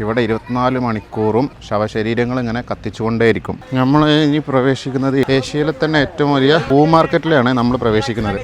ഇവിടെ ഇരുപത്തിനാല് മണിക്കൂറും ശവശരീരങ്ങൾ ഇങ്ങനെ കത്തിച്ചുകൊണ്ടേയിരിക്കും. നമ്മൾ ഇനി പ്രവേശിക്കുന്നത് ഏഷ്യയിലെ തന്നെ ഏറ്റവും വലിയ പൂ മാർക്കറ്റിലാണ് നമ്മൾ പ്രവേശിക്കുന്നത്.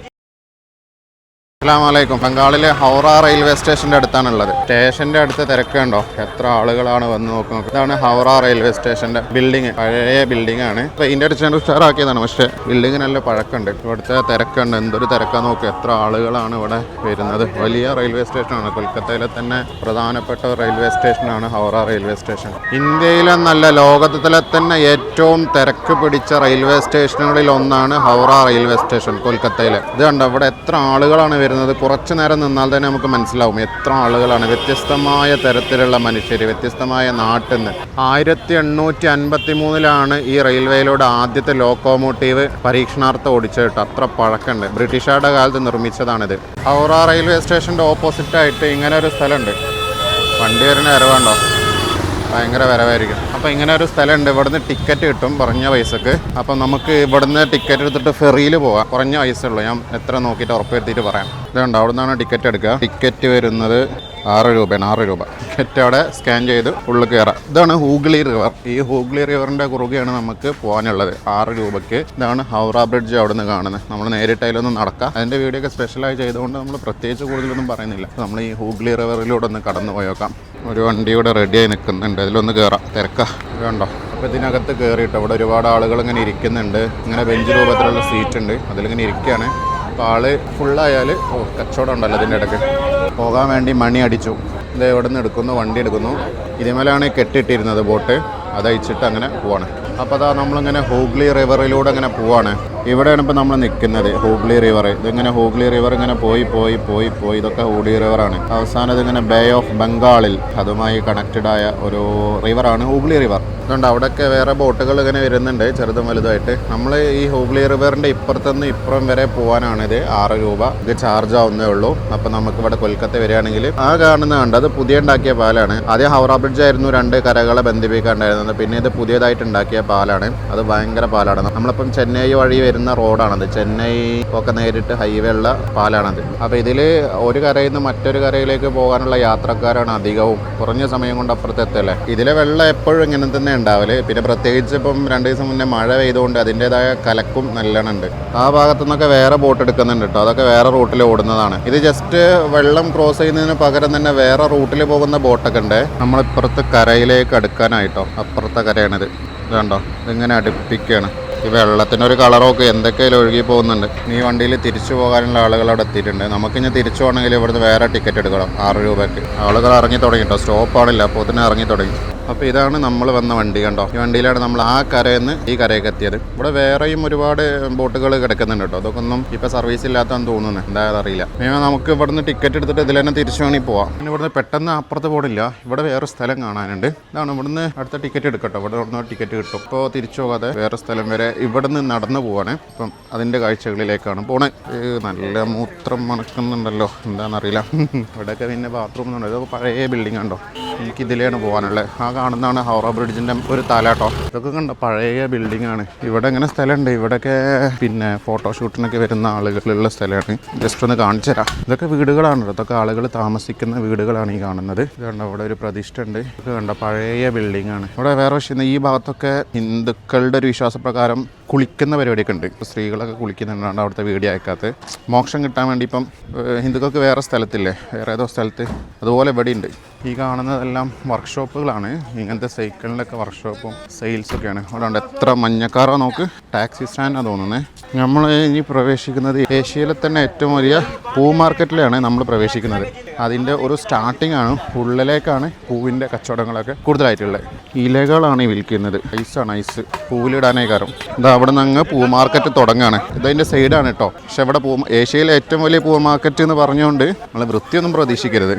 അസ്സാമലൈക്കും ബംഗാളിലെ ഹൗറ റെയിൽവേ സ്റ്റേഷന്റെ അടുത്താണുള്ളത്. സ്റ്റേഷന്റെ അടുത്ത് തിരക്കുണ്ടോ എത്ര ആളുകളാണ് വന്ന് നോക്കുന്നത് ഇതാണ് ഹൗറ റെയിൽവേ സ്റ്റേഷന്റെ ബിൽഡിംഗ് പഴയ ബിൽഡിംഗ് ആണ്. ഇതിന്റെ അടുത്ത് ഉഷാറാക്കിയതാണ്. പക്ഷെ ബിൽഡിംഗ് നല്ല പഴക്കമുണ്ട്. ഇവിടുത്തെ തിരക്കുണ്ട്. എന്തൊരു തിരക്കാ നോക്ക്. എത്ര ആളുകളാണ് ഇവിടെ വരുന്നത്? വലിയ റെയിൽവേ സ്റ്റേഷനാണ്. കൊൽക്കത്തയിലെ തന്നെ പ്രധാനപ്പെട്ട റെയിൽവേ സ്റ്റേഷനാണ് ഹൗറ റെയിൽവേ സ്റ്റേഷൻ. ഇന്ത്യയിലെ നല്ല ലോകത്തിലെ തന്നെ ഏറ്റവും തിരക്ക് പിടിച്ച റെയിൽവേ സ്റ്റേഷനുകളിൽ ഒന്നാണ് ഹൗറ റെയിൽവേ സ്റ്റേഷൻ കൊൽക്കത്തയിലെ. ഇത് കണ്ടോ? ഇവിടെ എത്ര ആളുകളാണ് വരുന്നത് കുറച്ച് നേരം നിന്നാൽ തന്നെ നമുക്ക് മനസ്സിലാവും എത്ര ആളുകളാണ്. വ്യത്യസ്തമായ തരത്തിലുള്ള മനുഷ്യർ വ്യത്യസ്തമായ നാട്ടിൽ നിന്ന് ആയിരത്തി എണ്ണൂറ്റി അൻപത്തി മൂന്നിലാണ് ഈ റെയിൽവേയിലൂടെ ആദ്യത്തെ ലോക്കോമോട്ടീവ് പരീക്ഷണാർത്ഥം ഓടിച്ചത് അത്ര പഴക്കമുണ്ട് ബ്രിട്ടീഷുകാരുടെ കാലത്ത് നിർമ്മിച്ചതാണിത്. ഹൗറ റെയിൽവേ സ്റ്റേഷന്റെ ഓപ്പോസിറ്റായിട്ട് ഇങ്ങനെ ഒരു സ്ഥലമുണ്ട്. വണ്ടി വരുന്ന വരവുണ്ടോ? ഭയങ്കര വരവായിരിക്കും. അപ്പോൾ ഇങ്ങനെ ഒരു സ്ഥലമുണ്ട്. ഇവിടുന്ന് ടിക്കറ്റ് കിട്ടും കുറഞ്ഞ പൈസക്ക്. അപ്പം നമുക്ക് ഇവിടുന്ന് ടിക്കറ്റ് എടുത്തിട്ട് ഫെറിയിൽ പോവാം. കുറഞ്ഞ പൈസ ഉള്ളൂ. ഞാൻ എത്ര നോക്കിയിട്ട് ഉറപ്പ് വരുത്തിയിട്ട് പറയാം. ഇതുണ്ട്. അവിടെ നിന്നാണ് ടിക്കറ്റ് എടുക്കുക. ടിക്കറ്റ് വരുന്നത് ആറ് രൂപയാണ് ആറ് രൂപ. ടിക്കറ്റ് അവിടെ സ്കാൻ ചെയ്ത് ഉള്ളിൽ കയറാം. ഇതാണ് ഹൂഗ്ലി റിവർ ഈ ഹൂഗ്ലി റിവറിന്റെ കുറുകെയാണ് നമുക്ക് പോകാനുള്ളത്. ആറ് രൂപയ്ക്ക്. ഇതാണ് ഹൗറ ബ്രിഡ്ജ് അവിടെ നിന്ന് കാണുന്നത്. നമ്മൾ നേരിട്ടതിലൊന്നും നടക്കാം. അതിന്റെ വീഡിയോ ഒക്കെ സ്പെഷ്യലായി ചെയ്തുകൊണ്ട് നമ്മൾ പ്രത്യേകിച്ച് കൂടുതലൊന്നും പറയുന്നില്ല. നമ്മൾ ഈ ഹൂഗ്ലി റിവറിലൂടെ ഒന്ന് കടന്നു പോയേക്കാം. ഒരു വണ്ടി ഇവിടെ റെഡിയായി നിൽക്കുന്നുണ്ട്. അതിലൊന്ന് കയറാം. തിരക്കാ. വേണ്ടോ അപ്പോൾ ഇതിനകത്ത് കയറിയിട്ട് അവിടെ ഒരുപാട് ആളുകൾ ഇങ്ങനെ ഇരിക്കുന്നുണ്ട്. ഇങ്ങനെ ബെഞ്ച് രൂപത്തിലുള്ള സീറ്റ് ഉണ്ട്. അതിലിങ്ങനെ ഇരിക്കുകയാണ്. അപ്പോൾ ആൾ ഫുള്ളായാൽ ഓ കച്ചവടം ഉണ്ടല്ലോ അതിന്റെ ഇടയ്ക്ക്. പോകാൻ വേണ്ടി മണി അടിച്ചു. ഇത് എവിടെ നിന്ന് എടുക്കുന്നു വണ്ടി എടുക്കുന്നു. ഇതേമേലാണ് കെട്ടിയിട്ടിരുന്നത് ബോട്ട്. അതയച്ചിട്ട് അങ്ങനെ പോവാണ്. അപ്പോൾ അതാ നമ്മളിങ്ങനെ ഹൂഗ്ലി റിവറിലൂടെ ഇങ്ങനെ പോവാണ്. ഇവിടെയാണ് ഇപ്പോൾ നമ്മൾ നിൽക്കുന്നത് ഹൂഗ്ലി റിവർ ഇതിങ്ങനെ ഹൂഗ്ലി റിവർ ഇങ്ങനെ പോയി പോയി പോയി പോയി. ഇതൊക്കെ ഹൂഗ്ലി റിവറാണ് അവസാനം ഇതിങ്ങനെ ബേ ഓഫ് ബംഗാളിൽ അതുമായി ആയ ഒരു റിവറാണ് ഹൂഗ്ലി റിവർ അതുകൊണ്ട് അവിടെയൊക്കെ വേറെ ബോട്ടുകൾ ഇങ്ങനെ വരുന്നുണ്ട് ചെറുതും വലുതായിട്ട് നമ്മൾ ഈ ഹൂഗ്ലി റിവറിന്റെ ഇപ്പുറത്തുനിന്ന് ഇപ്പുറം വരെ പോകാനാണിത് ആറ് രൂപ. ഇത് ചാർജ് ആവുന്നേ ഉള്ളൂ. അപ്പോൾ നമുക്ക് ഇവിടെ കൊൽക്കത്ത വരികയാണെങ്കിൽ ആ കാണുന്ന കണ്ട് അത് പുതിയ ഉണ്ടാക്കിയ പാലാണ്. ആദ്യം ഹൗറ ബ്രിഡ്ജ് ആയിരുന്നു രണ്ട് കരകളെ ബന്ധിപ്പിക്കാണ്ടായിരുന്നത്. പിന്നെ ഇത് പുതിയതായിട്ട് ഉണ്ടാക്കിയ പാലാണ്. അത് ഭയങ്കര പാലാണ്. നമ്മളിപ്പം ചെന്നൈ വഴി വരുന്ന റോഡാണത്. ചെന്നൈ ഒക്കെ നേരിട്ട് ഹൈവേ ഉള്ള പാലാണത്. അപ്പോൾ ഇതിൽ ഒരു കരയിൽ നിന്ന് മറ്റൊരു കരയിലേക്ക് പോകാനുള്ള യാത്രക്കാരാണ് അധികവും. കുറഞ്ഞ സമയം കൊണ്ട് അപ്പുറത്തെത്തല്ലേ ഇതിലെ വെള്ളം എപ്പോഴും ഇങ്ങനെ തന്നെ ഉണ്ടാവൽ. പിന്നെ പ്രത്യേകിച്ച് ഇപ്പം രണ്ട് ദിവസം മുന്നേ മഴ പെയ്തുകൊണ്ട് അതിന്റെതായ കലക്കും നല്ലോണം ഉണ്ട് ആ ഭാഗത്തു നിന്നൊക്കെ വേറെ ബോട്ട് എടുക്കുന്നുണ്ട് കേട്ടോ അതൊക്കെ വേറെ റൂട്ടിൽ ഓടുന്നതാണ്. ഇത് ജസ്റ്റ് വെള്ളം ക്രോസ് ചെയ്യുന്നതിന് പകരം തന്നെ വേറെ റൂട്ടിൽ പോകുന്ന ബോട്ടൊക്കെ ഉണ്ട്. നമ്മളിപ്പുറത്ത് കരയിലേക്ക് അടുക്കാനായിട്ടോ. അപ്പുറത്തെ കരയാണിത്. ഇത് കണ്ടോ? ഇതിങ്ങനെ അടുപ്പിക്കുകയാണ് ഈ വെള്ളത്തിനൊരു കളറൊക്കെ എന്തൊക്കെയാലും ഒഴുകി പോകുന്നുണ്ട്. ഈ വണ്ടിയിൽ തിരിച്ചു പോകാനുള്ള ആളുകൾ അവിടെ എത്തിയിട്ടുണ്ട്. നമുക്കിനി തിരിച്ചു പോകണമെങ്കിൽ ഇവിടുന്ന് വേറെ ടിക്കറ്റ് എടുക്കണം ആറ് രൂപയ്ക്ക്. ആളുകൾ ഇറങ്ങി തുടങ്ങിട്ടോ സ്റ്റോപ്പാണില്ല അപ്പോൾ തന്നെ ഇറങ്ങി തുടങ്ങി. അപ്പോൾ ഇതാണ് നമ്മൾ വന്ന വണ്ടി കണ്ടോ? ഈ വണ്ടിയിലാണ് നമ്മൾ ആ കരയിൽ നിന്ന് ഈ കരയൊക്കെ എത്തിയത്. ഇവിടെ വേറെയും ഒരുപാട് ബോട്ടുകൾ കിടക്കുന്നുണ്ട് കേട്ടോ. അതൊക്കെ ഒന്നും ഇപ്പോൾ സർവീസ് ഇല്ലാത്തതെന്ന് തോന്നുന്നു. എന്തായാലും അറിയില്ല ഇനി നമുക്ക് ഇവിടുന്ന് ടിക്കറ്റ് എടുത്തിട്ട് ഇതിൽ തന്നെ തിരിച്ചു വേണമെങ്കിൽ പോവാം. പിന്നെ ഇവിടുന്ന് പെട്ടെന്ന് അപ്പുറത്ത് പോടില്ല ഇവിടെ വേറെ സ്ഥലം കാണാനുണ്ട്. ഇതാണ് ഇവിടുന്ന് അടുത്ത ടിക്കറ്റ് എടുക്കട്ടോ. ഇവിടെ ഇവിടുന്ന് ടിക്കറ്റ് കിട്ടും. ഇപ്പോൾ തിരിച്ചു പോകാതെ വേറെ സ്ഥലം വരെ ഇവിടുന്ന് നടന്നു പോവാണ്. ഇപ്പം അതിന്റെ കാഴ്ചകളിലേക്കാണ് പോണേ. നല്ല മൂത്രം മണക്കുന്നുണ്ടല്ലോ. എന്താണെന്നറിയില്ല ഇവിടെയൊക്കെ പിന്നെ ബാത്റൂം ഉണ്ട് ഇതൊക്കെ പഴയ ബിൽഡിംഗ് ഉണ്ടോ എനിക്ക് ഇതിലാണ് പോകാനുള്ളത് ആ കാണുന്നതാണ് ഹൗറ ബ്രിഡ്ജിന്റെ ഒരു തലാട്ടോ ഇതൊക്കെ കണ്ട? പഴയ ബിൽഡിംഗ് ആണ്. ഇവിടെ ഇങ്ങനെ സ്ഥലമുണ്ട്. ഇവിടെയൊക്കെ പിന്നെ ഫോട്ടോഷൂട്ടിനൊക്കെ വരുന്ന ആളുകളുള്ള സ്ഥലമാണ്. ജസ്റ്റ് ഒന്ന് കാണിച്ചു തരാം. ഇതൊക്കെ വീടുകളാണ് ഇതൊക്കെ ആളുകൾ താമസിക്കുന്ന വീടുകളാണ് ഈ കാണുന്നത്. കണ്ട അവിടെ ഒരു പ്രതിഷ്ഠ ഉണ്ട്. ഇതൊക്കെ കണ്ട? പഴയ ബിൽഡിംഗ് ആണ്. ഇവിടെ വേറെ പക്ഷേ ഈ ഭാഗത്തൊക്കെ ഹിന്ദുക്കളുടെ ഒരു വിശ്വാസപ്രകാരം കുളിക്കുന്ന പരിപാടിയൊക്കെ ഉണ്ട്. സ്ത്രീകളൊക്കെ കുളിക്കുന്നുണ്ടാണ് അവിടുത്തെ വീഡിയോ അയക്കാത്ത മോക്ഷം കിട്ടാൻ വേണ്ടി ഇപ്പം ഹിന്ദുക്കൾക്ക് വേറെ സ്ഥലത്തില്ലേ? വേറെ ഏതോ സ്ഥലത്ത്. അതുപോലെ ഇവിടെ ഉണ്ട് ഈ കാണുന്നതെല്ലാം വർക്ക്ഷോപ്പുകളാണ് ഇങ്ങനത്തെ സൈക്കിളിന്റെയൊക്കെ വർക്ക്ഷോപ്പും സെയിൽസൊക്കെയാണ് അതുകൊണ്ട് എത്ര മഞ്ഞക്കാറോ നോക്ക്. ടാക്സി സ്റ്റാൻഡാണ് തോന്നുന്നത് നമ്മൾ ഇനി പ്രവേശിക്കുന്നത് ഏഷ്യയിലെ തന്നെ ഏറ്റവും വലിയ പൂ മാർക്കറ്റിലാണ് നമ്മൾ പ്രവേശിക്കുന്നത്. അതിന്റെ ഒരു സ്റ്റാർട്ടിംഗ് ആണ് ഉള്ളിലേക്കാണ് പൂവിന്റെ കച്ചവടങ്ങളൊക്കെ കൂടുതലായിട്ടുള്ളത്. ഇലകളാണ് വിൽക്കുന്നത്. ഐസാണ് ഐസ് പൂവിലിടാനേ കാരണം ഇത് അവിടെ നിന്ന് അങ്ങ് പൂ മാർക്കറ്റ് തുടങ്ങുകയാണ് ഇതതിന്റെ സൈഡാണ് കേട്ടോ പക്ഷെ ഇവിടെ പൂ ഏഷ്യയിലെ ഏറ്റവും വലിയ പൂ മാർക്കറ്റ് എന്ന് പറഞ്ഞുകൊണ്ട് നമ്മൾ വൃത്തിയൊന്നും പ്രതീക്ഷിക്കരുത്.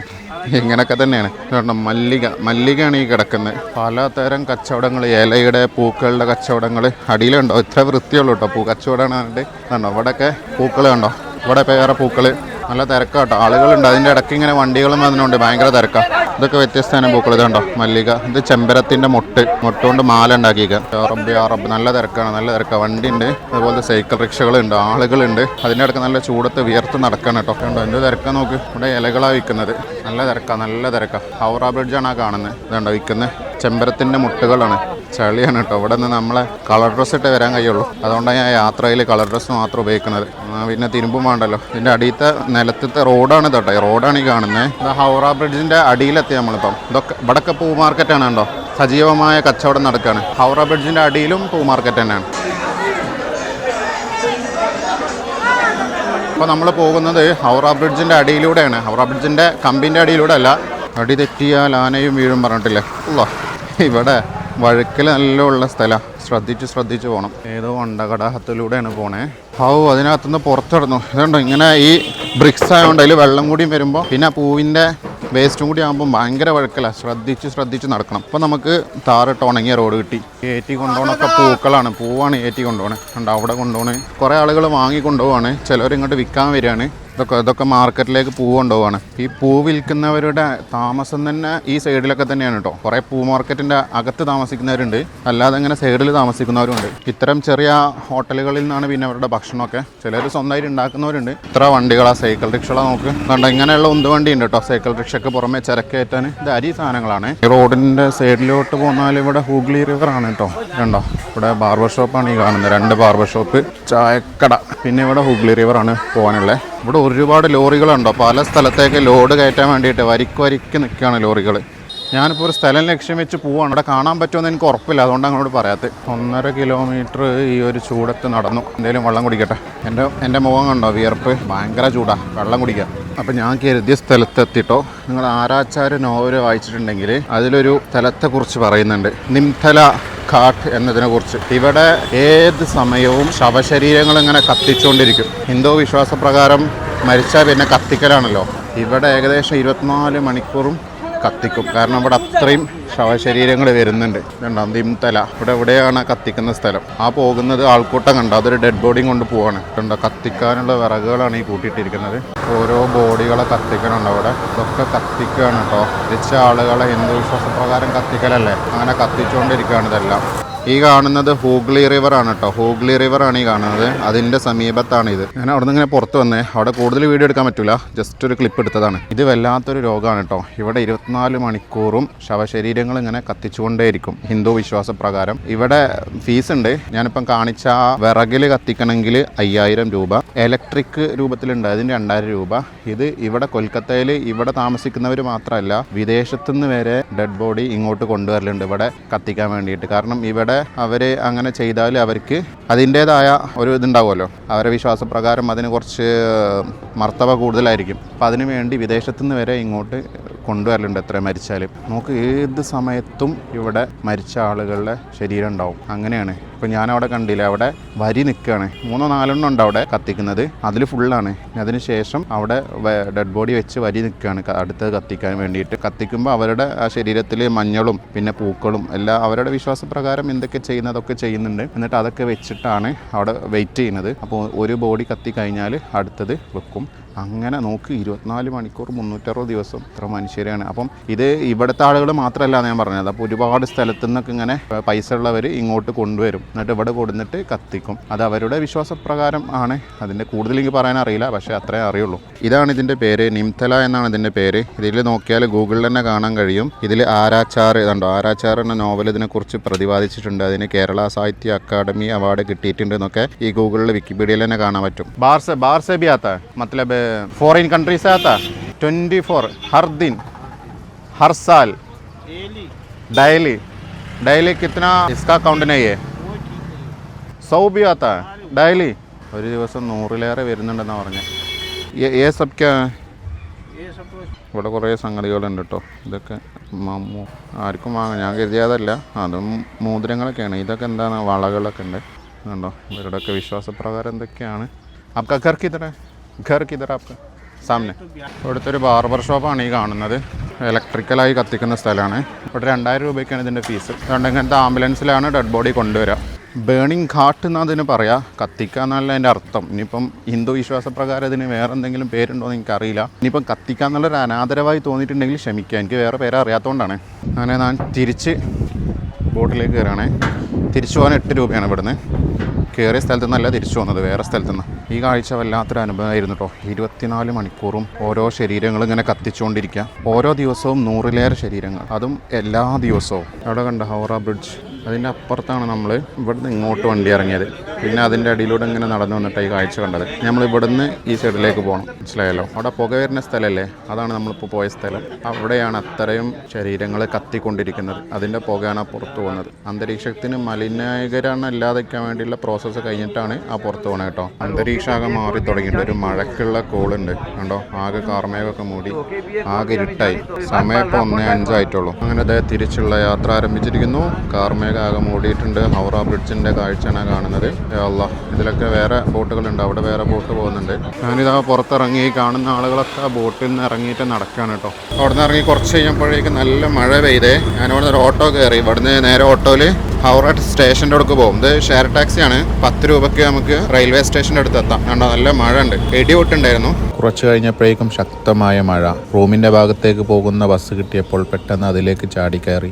ഇങ്ങനൊക്കെ തന്നെയാണ്. കാരണം മല്ലിക മല്ലികയാണ് ഈ കിടക്കുന്നത്. പലതരം കച്ചവടങ്ങൾ ഇലയുടെ പൂക്കളുടെ കച്ചവടങ്ങൾ അടിയിലുണ്ടോ? ഇത്ര വൃത്തിയുള്ളൂ കേട്ടോ പൂ കച്ചവടമാണ് പറഞ്ഞിട്ട് കണ്ടോ? ഇവിടെയൊക്കെ പൂക്കൾ കണ്ടോ? ഇവിടെ വേറെ പൂക്കൾ നല്ല തിരക്കാട്ടോ ആളുകളുണ്ട്. അതിന്റെ ഇടയ്ക്ക് ഇങ്ങനെ വണ്ടികളും വന്നിട്ടുണ്ട്. ഭയങ്കര തിരക്കാണ് ഇതൊക്കെ വ്യത്യസ്തമായ പൂക്കൾ ഇതുണ്ടോ? മല്ലിക. ഇത് ചെമ്പരത്തിന്റെ മുട്ട്. മുട്ട് കൊണ്ട് മാല ഉണ്ടാക്കിയേക്കാം. റബ്ബ് യാ നല്ല തിരക്കാണ് നല്ല തിരക്കാണ് വണ്ടി ഉണ്ട് അതുപോലെ സൈക്കിൾ റിക്ഷകളുണ്ട് ആളുകളുണ്ട്. അതിന്റെ ഇടയ്ക്ക് നല്ല ചൂടത്ത് വിയർത്ത് നടക്കണം കേട്ടോ. കണ്ടോ എന്ത് തിരക്ക നോക്ക്. ഇവിടെ ഇലകളാണ് വിൽക്കുന്നത്. നല്ല തിരക്കാ നല്ല തിരക്കാ. ഹൗറ ബ്രിഡ്ജാണ് ആ കാണുന്നത്. ഇതുണ്ടോ വിൽക്കുന്നത്? ചെമ്പരത്തിന്റെ മുട്ടുകളാണ്. ചളിയാണ് കേട്ടോ ഇവിടെ നിന്ന് നമ്മളെ കളർ ഡ്രസ് ഇട്ടേ വരാൻ കഴിയുള്ളൂ. അതുകൊണ്ടാണ് ഞാൻ യാത്രയിൽ കളർ ഡ്രസ് മാത്രം ഉപയോഗിക്കുന്നത്. പിന്നെ തിരുമ്പും വേണ്ടല്ലോ. ഇതിന്റെ അടിയത്തെ നിലത്തത്തെ റോഡാണ് കേട്ടോ റോഡാണ് ഈ കാണുന്നത് ഹൗറ ബ്രിഡ്ജിന്റെ അടിയിലെത്തി നമ്മളിപ്പം. ഇതൊക്കെ ഇവിടൊക്കെ പൂ മാർക്കറ്റാണ് കണ്ടോ സജീവമായ കച്ചവടം നടക്കുകയാണ് ഹൗറ ബ്രിഡ്ജിന്റെ അടിയിലും പൂ മാർക്കറ്റ് തന്നെയാണ്. അപ്പോൾ നമ്മൾ പോകുന്നത് ഹൗറ ബ്രിഡ്ജിന്റെ അടിയിലൂടെയാണ്. ഹൗറ ബ്രിഡ്ജിന്റെ കമ്പിന്റെ അടിയിലൂടെ അല്ല. അടി തെറ്റിയാൽ ആനയും വീഴും പറഞ്ഞിട്ടില്ലേ? ഉള്ളോ ഇവിടെ വഴുക്കൽ നല്ല ഉള്ള സ്ഥലമാണ് ശ്രദ്ധിച്ച് ശ്രദ്ധിച്ച് പോകണം ഏതോ അണ്ടകടാഹത്തിലൂടെയാണ് പോണേ. ഹൗ അതിനകത്തുനിന്ന് പുറത്തിടുന്നു ഇതുണ്ടോ? ഇങ്ങനെ ഈ ബ്രിക്സ് ആയതുകൊണ്ട് അതിൽ വെള്ളം കൂടിയും വരുമ്പോൾ പിന്നെ ആ പൂവിന്റെ വേസ്റ്റും കൂടി ആകുമ്പോൾ ഭയങ്കര വഴുക്കലാണ് ശ്രദ്ധിച്ച് ശ്രദ്ധിച്ച് നടക്കണം. അപ്പോൾ നമുക്ക് താറിട്ട് ഉണങ്ങിയ റോഡ് കിട്ടി. ഏറ്റി കൊണ്ടുപോകണൊക്കെ പൂക്കളാണ്. പൂവാണ് ഏറ്റി കൊണ്ടുപോകണേ ഉണ്ട് അവിടെ കൊണ്ടുപോകണേ കുറേ ആളുകൾ വാങ്ങി കൊണ്ടുപോവാണ്. ചിലവർ ഇങ്ങോട്ട് വിൽക്കാൻ വരികയാണ് ഇതൊക്കെ ഇതൊക്കെ മാർക്കറ്റിലേക്ക് പൂ കൊണ്ടുപോവാണ്. ഈ പൂ വിൽക്കുന്നവരുടെ താമസം തന്നെ ഈ സൈഡിലൊക്കെ തന്നെയാണ് കേട്ടോ. കുറേ പൂ മാർക്കറ്റിന്റെ അകത്ത് താമസിക്കുന്നവരുണ്ട്. അല്ലാതെ ഇങ്ങനെ സൈഡിൽ താമസിക്കുന്നവരുണ്ട് ഇത്തരം ചെറിയ ഹോട്ടലുകളിൽ നിന്നാണ് പിന്നെ അവരുടെ ഭക്ഷണമൊക്കെ ചിലർ സ്വന്തമായിട്ട് ഉണ്ടാക്കുന്നവരുണ്ട്. ഇത്ര വണ്ടികളാ സൈക്കിൾ റിക്ഷകളാ നോക്ക് കണ്ട? ഇങ്ങനെയുള്ള ഉന്ത് വണ്ടി ഉണ്ട് കേട്ടോ. സൈക്കിൾ റിക്ഷയ്ക്ക് പുറമെ ചരക്കേറ്റാൻ ഇത് അരി സാധനങ്ങളാണ്. ഈ റോഡിന്റെ സൈഡിലോട്ട് പോന്നാൽ ഇവിടെ ഹൂഗ്ലി റിവർ ആണ് കേട്ടോ. കണ്ടോ? ഇവിടെ ബാർബർ ഷോപ്പാണ് ഈ കാണുന്നത്. രണ്ട് ബാർബർ ഷോപ്പ്. ചായക്കട. പിന്നെ ഇവിടെ ഹൂഗ്ലി റിവർ ആണ് പോകാനുള്ളത് ഇവിടെ ഒരുപാട് ലോറികളുണ്ടോ? പല സ്ഥലത്തേക്ക് ലോഡ് കയറ്റാൻ വേണ്ടിയിട്ട് വരിക്ക് വരിക്ക് നിൽക്കുകയാണ് ലോറികൾ ഞാനിപ്പോൾ ഒരു സ്ഥലം ലക്ഷ്യം വെച്ച് പോവാണ്. ഇവിടെ കാണാൻ പറ്റുമെന്ന് എനിക്ക് ഉറപ്പില്ല. അതുകൊണ്ട് അങ്ങോട്ട് പറയാത്ത. ഒന്നര കിലോമീറ്റർ ഈ ഒരു ചൂടത്ത് നടന്നു. എന്തെങ്കിലും വെള്ളം കുടിക്കട്ടെ? എന്റെ എന്റെ മുഖം കണ്ടോ? വിയർപ്പ്. ഭയങ്കര ചൂടാ. വെള്ളം കുടിക്കാം. അപ്പം ഞാൻ കരുതിയ സ്ഥലത്തെത്തിട്ടോ. നിങ്ങൾ ആരാച്ചാര് നോവൽ വായിച്ചിട്ടുണ്ടെങ്കിൽ അതിലൊരു സ്ഥലത്തെക്കുറിച്ച് പറയുന്നുണ്ട്. നിംഥല ഘാട്ട് എന്നതിനെ കുറിച്ച് ഇവിടെ ഏത് സമയവും ശവശരീരങ്ങൾ ഇങ്ങനെ കത്തിച്ചുകൊണ്ടിരിക്കും. ഹിന്ദു വിശ്വാസപ്രകാരം മരിച്ചാൽ പിന്നെ കത്തിക്കലാണല്ലോ. ഇവിടെ ഏകദേശം ഇരുപത്തിനാല് മണിക്കൂറും കത്തിക്കും. കാരണം ഇവിടെ അത്രയും ശവശരീരങ്ങൾ വരുന്നുണ്ട്. രണ്ടാം തല ഇവിടെ എവിടെയാണ് കത്തിക്കുന്ന സ്ഥലം? ആ പോകുന്നത് ആൾക്കൂട്ടം കണ്ട. അതൊരു ഡെഡ് ബോഡിയും കൊണ്ട് പോവാണ്. കണ്ടോ കത്തിക്കാനുള്ള വിറകുകളാണ് ഈ കൂട്ടിയിട്ടിരിക്കുന്നത്. ഓരോ ബോഡികളെ കത്തിക്കണുണ്ട് അവിടെ. ഇതൊക്കെ കത്തിക്കുകയാണ് കേട്ടോ തിരിച്ച ആളുകളെ ഹിന്ദു വിശ്വാസപ്രകാരം കത്തിക്കലല്ലേ? അങ്ങനെ കത്തിച്ചുകൊണ്ടിരിക്കുകയാണ് ഇതെല്ലാം. ഈ കാണുന്നത് ഹൂഗ്ലി റിവർ ആണ് കേട്ടോ ഹൂഗ്ലി റിവർ ആണ് ഈ കാണുന്നത്. അതിന്റെ സമീപത്താണ് ഇത് ഞാൻ അവിടെ നിന്ന് ഇങ്ങനെ പുറത്ത് വന്നേ. അവിടെ കൂടുതൽ വീഡിയോ എടുക്കാൻ പറ്റില്ല ജസ്റ്റ് ഒരു ക്ലിപ്പ് എടുത്തതാണ്. ഇത് വല്ലാത്തൊരു രോഗമാണ് കേട്ടോ ഇവിടെ ഇരുപത്തിനാല് മണിക്കൂറും ശവശരീരങ്ങൾ ഇങ്ങനെ കത്തിച്ചുകൊണ്ടേയിരിക്കും. ഹിന്ദു വിശ്വാസപ്രകാരം ഇവിടെ ഫീസ് ഉണ്ട്. ഞാനിപ്പം കാണിച്ച വിറകിൽ കത്തിക്കണമെങ്കിൽ അയ്യായിരം രൂപ. ഇലക്ട്രിക് രൂപത്തിലുണ്ട്. അതിന് രണ്ടായിരം രൂപ. ഇത് ഇവിടെ കൊൽക്കത്തയിൽ ഇവിടെ താമസിക്കുന്നവർ മാത്രമല്ല വിദേശത്തുനിന്ന് വരെ ഡെഡ് ബോഡി ഇങ്ങോട്ട് കൊണ്ടുവരലുണ്ട്. ഇവിടെ കത്തിക്കാൻ വേണ്ടിയിട്ട്. കാരണം ഇവിടെ അവർ അങ്ങനെ ചെയ്താൽ അവർക്ക് അതിന്റേതായ ഒരു ഇതുണ്ടാവുമല്ലോ. അവരെ വിശ്വാസപ്രകാരം അതിന് കുറച്ച് മർത്തവ കൂടുതലായിരിക്കും. അപ്പം അതിനു വേണ്ടി വിദേശത്തു നിന്ന് വരെ ഇങ്ങോട്ട് കൊണ്ടുവരലുണ്ട് എത്ര മരിച്ചാലും. നമുക്ക് ഏത് സമയത്തും ഇവിടെ മരിച്ച ആളുകളുടെ ശരീരം ഉണ്ടാവും. അങ്ങനെയാണ്. ഇപ്പം ഞാൻ അവിടെ കണ്ടില്ല അവിടെ വരി നിൽക്കുകയാണ് മൂന്നോ നാലെണ്ണം ഉണ്ട് അവിടെ കത്തിക്കുന്നത്. അതിൽ ഫുള്ളാണ് അതിന് ശേഷം അവിടെ ഡെഡ് ബോഡി വെച്ച് വരി നിൽക്കുകയാണ് അടുത്തത് കത്തിക്കാൻ വേണ്ടിയിട്ട്. കത്തിക്കുമ്പോൾ അവരുടെ ആ ശരീരത്തിൽ മഞ്ഞളും പിന്നെ പൂക്കളും എല്ലാം അവരുടെ വിശ്വാസപ്രകാരം എന്തൊക്കെ ചെയ്യുന്നതൊക്കെ ചെയ്യുന്നുണ്ട്. എന്നിട്ട് അതൊക്കെ വെച്ചിട്ടാണ് അവിടെ വെയിറ്റ് ചെയ്യുന്നത്. അപ്പോൾ ഒരു ബോഡി കത്തി കഴിഞ്ഞാൽ അടുത്തത് വെക്കും. അങ്ങനെ നോക്ക് ഇരുപത്തിനാല് മണിക്കൂർ മുന്നൂറ്ററുപത് ദിവസം ഇത്ര മനുഷ്യരാണ്. അപ്പം ഇത് ഇവിടുത്തെ ആളുകൾ മാത്രമല്ല ഞാൻ പറഞ്ഞത്. അപ്പോൾ ഒരുപാട് സ്ഥലത്തു നിന്നൊക്കെ ഇങ്ങനെ പൈസ ഉള്ളവർ ഇങ്ങോട്ട് കൊണ്ടുവരും. എന്നിട്ട് ഇവിടെ കൊടുന്നിട്ട് കത്തിക്കും അത് അവരുടെ വിശ്വാസപ്രകാരം ആണ് അതിൻ്റെ കൂടുതൽ എനിക്ക് പറയാൻ അറിയില്ല പക്ഷേ അത്രേ അറിയുള്ളൂ ഇതാണ് ഇതിൻ്റെ പേര് നിംതല എന്നാണ് ഇതിൻ്റെ പേര് ഇതിൽ നോക്കിയാൽ ഗൂഗിളിൽ തന്നെ കാണാൻ കഴിയും ഇതിൽ ആരാച്ചാർ ഇതുണ്ടോ ആരാച്ചാർ എന്ന നോവൽ ഇതിനെക്കുറിച്ച് പ്രതിപാദിച്ചിട്ടുണ്ട് അതിന് കേരള സാഹിത്യ അക്കാദമി അവാർഡ് കിട്ടിയിട്ടുണ്ട് എന്നൊക്കെ ഈ ഗൂഗിളിൽ വിക്കിപീഡിയയിൽ തന്നെ കാണാൻ പറ്റും बाहर से बाहर से भी आता है मतलब फॉरेन कंट्री से आता है ट्वेंटी फोर हर दिन हर साल डेली डेली कितना इसका काउंट नहीं है സൗബിയാത്താ ഡെയിലി. ഒരു ദിവസം നൂറിലേറെ വരുന്നുണ്ടെന്ന് പറഞ്ഞു. ഏ സബ്ക്ക? ഇവിടെ കുറേ സംഗതികളുണ്ട് കേട്ടോ ഇതൊക്കെ മമ്മൂ ആർക്കും വാങ്ങാം ഞാൻ കരുതിയാതല്ല. അതും മോതിരങ്ങളൊക്കെയാണ്. ഇതൊക്കെ എന്താണ്? വളകളൊക്കെ ഉണ്ട്. കണ്ടോ? ഇവരുടെയൊക്കെ വിശ്വാസപ്രകാരം എന്തൊക്കെയാണ്? ആപ്ക ഘർ കിതറ ഘർ കിതറ ആപ്ക സാമനെ. ഇവിടുത്തെ ഒരു ബാർബർ ഷോപ്പാണ് ഈ കാണുന്നത്. ഇലക്ട്രിക്കലായി കത്തിക്കുന്ന സ്ഥലമാണ്. ഇവിടെ രണ്ടായിരം രൂപയ്ക്കാണ് ഇതിന്റെ ഫീസ്. അതുകൊണ്ട് ഇങ്ങനത്തെ ആംബുലൻസിലാണ് ഡെഡ് ബോഡി കൊണ്ടുവരിക ബേണിംഗ് ഘാട്ട് എന്നതിന് പറയാ കത്തിക്കുക എന്നല്ല എന്റെ അർത്ഥം. ഇനിയിപ്പം ഹിന്ദു വിശ്വാസപ്രകാരം ഇതിന് വേറെ എന്തെങ്കിലും പേരുണ്ടോ എന്ന് എനിക്കറിയില്ല. ഇനിയിപ്പം കത്തിക്കുക എന്നുള്ളൊരു അനാദരവായി തോന്നിയിട്ടുണ്ടെങ്കിൽ ക്ഷമിക്കുക എനിക്ക് വേറെ പേര് അറിയാത്തതുകൊണ്ടാണ് അങ്ങനെ ഞാൻ തിരിച്ച് ബോട്ടിലേക്ക് കയറുകയാണേ തിരിച്ചു പോകാൻ എട്ട് രൂപയാണ് ഇവിടുന്ന്. കയറിയ സ്ഥലത്തു നിന്നല്ല തിരിച്ചു വന്നത് വേറെ സ്ഥലത്തു നിന്ന്. ഈ കാഴ്ച വല്ലാത്തൊരു അനുഭവമായിരുന്നു കേട്ടോ. ഇരുപത്തിനാല് മണിക്കൂറും ഓരോ ശരീരങ്ങൾ ഇങ്ങനെ കത്തിച്ചുകൊണ്ടിരിക്കുക. ഓരോ ദിവസവും നൂറിലേറെ ശരീരങ്ങൾ. അതും എല്ലാ ദിവസവും. അവിടെ കണ്ട ഹൗറ ബ്രിഡ്ജ്. അതിന്റെ അപ്പുറത്താണ് നമ്മൾ ഇവിടുന്ന് ഇങ്ങോട്ട് വണ്ടി ഇറങ്ങിയത്. പിന്നെ അതിന്റെ അടിയിലൂടെ ഇങ്ങനെ നടന്നു വന്നിട്ട് ഈ കാഴ്ച കണ്ടത്. നമ്മൾ ഇവിടുന്ന് ഈ സൈഡിലേക്ക് പോകണം. മനസ്സിലായല്ലോ? അവിടെ പുക വരുന്ന സ്ഥലമല്ലേ? അതാണ് നമ്മളിപ്പോൾ പോയ സ്ഥലം. അവിടെയാണ് അത്രയും ശരീരങ്ങൾ കത്തിക്കൊണ്ടിരിക്കുന്നത്. അതിന്റെ പുകയാണ് പുറത്ത് പോകുന്നത്. അന്തരീക്ഷത്തിന് മലിനീകരണം ഇല്ലാതിരിക്കാൻ വേണ്ടിയുള്ള പ്രോസസ്സ് കഴിഞ്ഞിട്ടാണ് ആ പുറത്ത് പോകണത് കേട്ടോ. അന്തരീക്ഷമാകെ മാറി തുടങ്ങിയിട്ടുണ്ട്. ഒരു മഴക്കുള്ള കോളുണ്ട്. കണ്ടോ? ആകെ കാർമേഘമൊക്കെ മൂടി. ആകെ ഇരുട്ടായി. സമയം ഇപ്പോൾ ഒന്നേ അഞ്ചായിട്ടുള്ളൂ. അങ്ങനെ ദേ തിരിച്ചുള്ള യാത്ര ആരംഭിച്ചിരിക്കുന്നു. കാർമേഘ ആകെ മൂടിയിട്ടുണ്ട്. ഹൗറ ബ്രിഡ്ജിന്റെ കാഴ്ചയാണ് കാണുന്നത്. അല്ലാ ഇതിലൊക്കെ വേറെ ബോട്ടുകളുണ്ട്. അവിടെ വേറെ ബോട്ട് പോകുന്നുണ്ട്. ഞാനിതാ പുറത്തിറങ്ങി കാണുന്ന ആളുകളൊക്കെ ബോട്ടിൽ നിന്ന് ഇറങ്ങിയിട്ട് നടക്കുകയാണ് കേട്ടോ. അവിടെ നിന്ന് ഇറങ്ങി കുറച്ച് കഴിയുമ്പോഴേക്കും നല്ല മഴ പെയ്തേ. ഞാനിവിടെ ഒരു ഓട്ടോ കയറി. ഇവിടുന്ന് നേരെ ഓട്ടോയിൽ ഹൗറ സ്റ്റേഷന്റെ അടുക്ക് പോകും. ഇത് ഷെയർ ടാക്സിയാണ്. പത്ത് രൂപയ്ക്ക് നമുക്ക് റെയിൽവേ സ്റ്റേഷന്റെ അടുത്ത് എത്താം. കണ്ടോ നല്ല മഴ ഉണ്ട് ഇടി പൊട്ടുണ്ടായിരുന്നു കുറച്ച് കഴിഞ്ഞപ്പോഴേക്കും ശക്തമായ മഴ. റൂമിന്റെ ഭാഗത്തേക്ക് പോകുന്ന ബസ് കിട്ടിയപ്പോൾ പെട്ടെന്ന് അതിലേക്ക് ചാടിക്കയറി